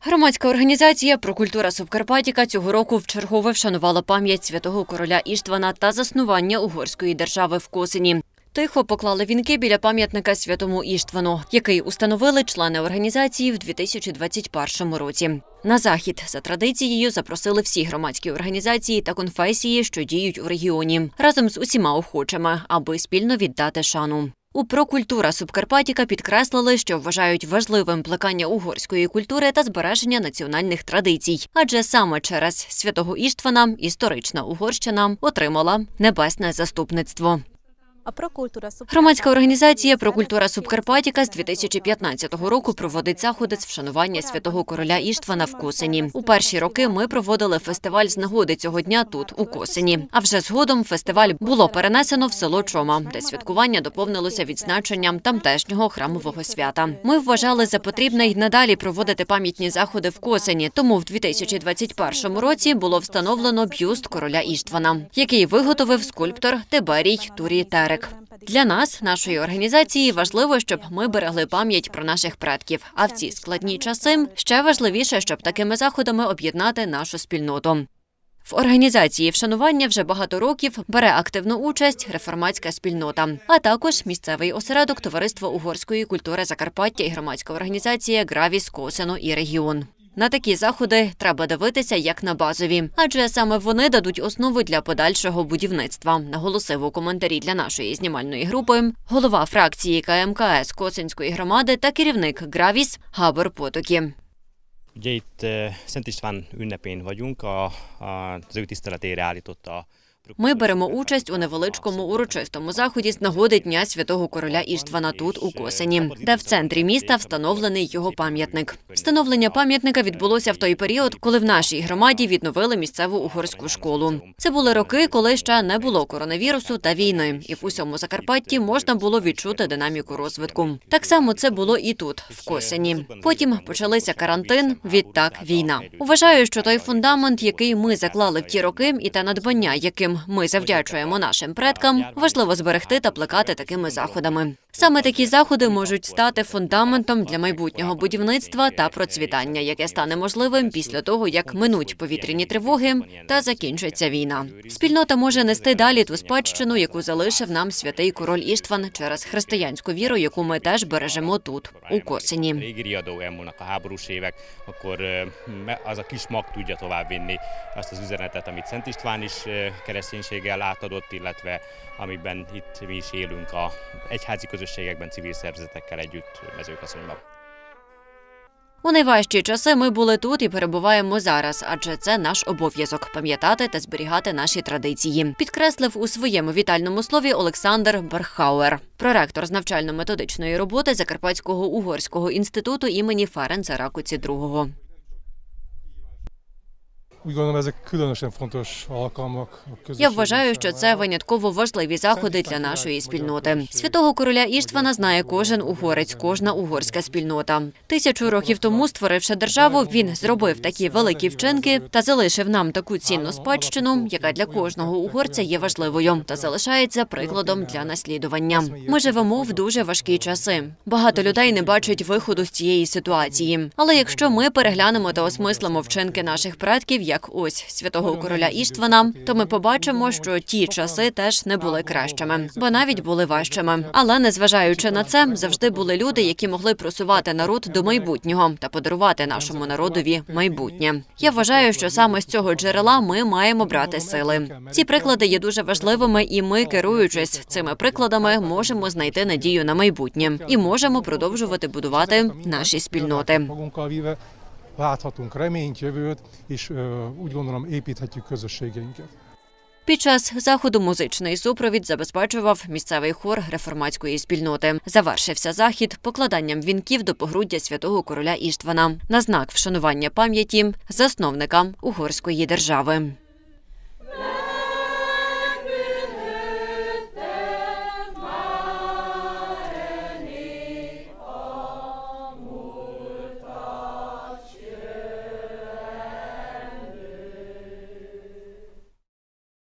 Громадська організація «Прокультура Субкарпатіка» цього року вчергове вшанувала пам'ять святого короля Іштвана та заснування угорської держави в Косині. Тихо поклали вінки біля пам'ятника святому Іштвану, який установили члени організації в 2021 році. На захід за традицією запросили всі громадські організації та конфесії, що діють у регіоні, разом з усіма охочими, аби спільно віддати шану. У прокультура Субкарпатіка підкреслили, що вважають важливим плекання угорської культури та збереження національних традицій, адже саме через святого Іштвана історична Угорщина отримала небесне заступництво. Громадська організація «Прокультура Субкарпатіка» з 2015 року проводить заходи з вшанування святого короля Іштвана в Косині. У перші роки ми проводили фестиваль з нагоди цього дня тут, у Косині. А вже згодом фестиваль було перенесено в село Чома, де святкування доповнилося відзначенням тамтешнього храмового свята. Ми вважали за потрібне й надалі проводити пам'ятні заходи в Косині. Тому в 2021 році було встановлено бюст короля Іштвана, який виготовив скульптор Тиберій Турі Терек. Для нас, нашої організації, важливо, щоб ми берегли пам'ять про наших предків. А в ці складні часи ще важливіше, щоб такими заходами об'єднати нашу спільноту. В організації вшанування вже багато років бере активну участь реформатська спільнота, а також місцевий осередок Товариства угорської культури Закарпаття і громадська організація Гравіс Косино і регіон. На такі заходи треба дивитися як на базові, адже саме вони дадуть основу для подальшого будівництва. Наголосив у коментарі для нашої знімальної групи голова фракції КМКС Косинської громади та керівник Гравіс Габор Потокі. Ugye itt eh, Szent István ünnepén vagyunk, a, a, Ми беремо участь у невеличкому урочистому заході з нагоди Дня святого короля Іштвана тут у Косині, де в центрі міста встановлений його пам'ятник. Встановлення пам'ятника відбулося в той період, коли в нашій громаді відновили місцеву угорську школу. Це були роки, коли ще не було коронавірусу та війни, і в усьому Закарпатті можна було відчути динаміку розвитку. Так само це було і тут, в Косині. Потім почалися карантин, відтак війна. Вважаю, що той фундамент, який ми заклали в ті роки, і те надбання, яким ми завдячуємо нашим предкам, важливо зберегти та плекати такими заходами. Саме такі заходи можуть стати фундаментом для майбутнього будівництва та процвітання, яке стане можливим після того, як минуть повітряні тривоги та закінчиться війна. Спільнота може нести далі ту спадщину, яку залишив нам святий король Іштван через християнську віру, яку ми теж бережемо тут, у Косині. amit eh, kereszténységgel átadott, illetve amiben itt mi is élünk a egyházi közösségekben, civil szervezetekkel együtt mezőkaszonyban. У найважчі часи ми були тут і перебуваємо зараз, адже це наш обов'язок пам'ятати та зберігати наші традиції. Підкреслив у своєму вітальному слові Олександр Берхауер, проректор з навчально-методичної роботи Закарпатського угорського інституту імені Ференца Ракуці II. Úgy gondolom, ezek különösen fontos alkalmak Я вважаю, що це винятково важливі заходи для нашої спільноти. Святого короля Іштвана знає кожен угорець, кожна угорська спільнота. Тисячу років тому, створивши державу, він зробив такі великі вчинки та залишив нам таку цінну спадщину, яка для кожного угорця є важливою та залишається прикладом для наслідування. Ми живемо в дуже важкі часи. Багато людей не бачать виходу з цієї ситуації. Але якщо ми переглянемо та осмислимо вчинки наших предків, як ось святого короля Іштвана, то ми побачимо, що ті часи теж не були кращими, бо навіть були важчими. Але незважаючи на це, завжди були люди, які могли просувати народ до майбутнього та подарувати нашому народові майбутнє. Я вважаю, що саме з цього джерела ми маємо брати сили. Ці приклади є дуже важливими, і ми, керуючись цими прикладами, можемо знайти надію на майбутнє і можемо продовжувати будувати наші спільноти. Láthatunk reményt, jövőt, és úgy gondolom építhetjük közösségeinket. Під час заходу музичний супровід забезпечував місцевий хор реформатської спільноти. Завершився захід покладанням вінків до погруддя святого короля Іштвана на знак вшанування пам'яті засновника угорської держави.